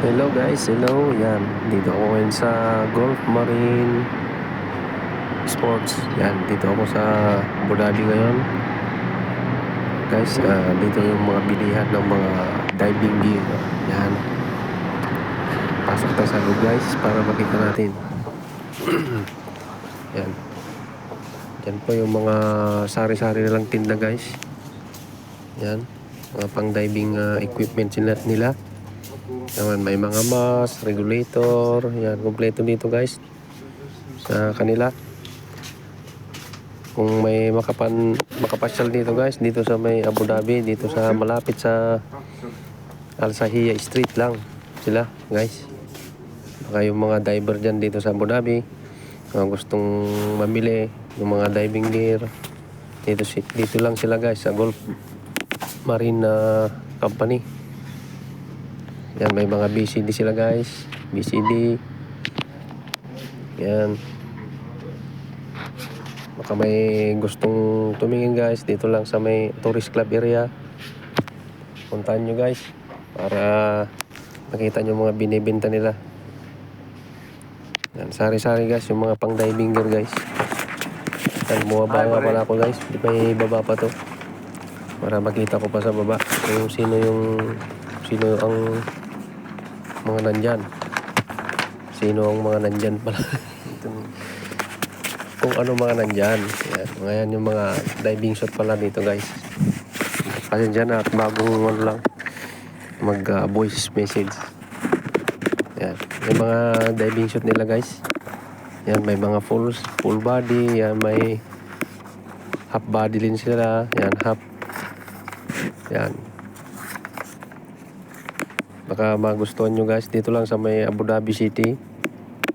Hello guys, hello. Yan, dito ako ngayon sa Golf Marine Sports. Yan, dito ako sa Abu Dhabi ngayon. Guys, ah, dito yung mga bilihan ng mga diving gear. Yan. Pasok tayo sa loob guys para makita natin. Yan. Yan po yung mga sari-sari nilang tinda guys. Yan. Mga pang diving ah, equipment sila nila. Naman, may mga mask, regulator, yan, kompleto dito guys. Sa kanila. Kung may makapan, makapasyal dito guys, dito sa may Abu Dhabi, dito sa malapit sa Al Sahiya Street lang sila guys. Baka yung mga diver dyan dito sa Abu Dhabi, mga gustong mamili ng mga diving gear, dito, dito lang sila guys sa Gulf Marine ah, Company. Yan, may mga BCD sila guys. BCD. Yan. Baka may gustong tumingin guys. Dito lang sa may tourist club area. Puntahan nyo guys. Para makita nyo mga binibenta nila. Yan, sari-sari guys. Yung mga pang diving gear guys. Yan, bumaba nga pala ako guys. May baba pa to. Para makita ko pa sa baba. Kung sino yung sino ang mga nandyan. Sino ang mga nandyan pala. Kung ano mga nandyan. Yan. Ngayon yung mga diving shot pala dito guys. Kasi dyan at bagong ano lang mag uh, voice message. Yan. Yung mga diving shot nila guys. Yan may mga full full body, yan may half body din sila, yan half yan. Baka magustuhan nyo guys dito lang sa may Abu Dhabi City.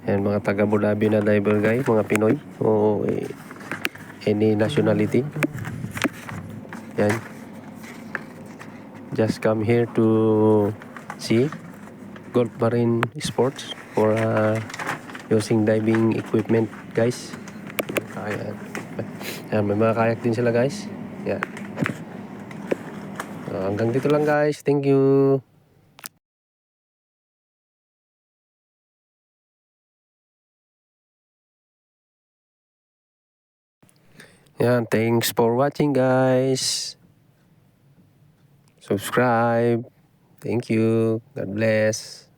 Yan mga taga Abu Dhabi na diver guys, mga Pinoy o eh, any nationality. Yan. Just come here to see Golf Marine Sports for uh, using diving equipment guys. Kaya, yan, may mga kayak din sila guys. Yan. Uh, hanggang dito lang guys. Thank you. Yan, thanks for watching guys. Subscribe. Thank you. God bless.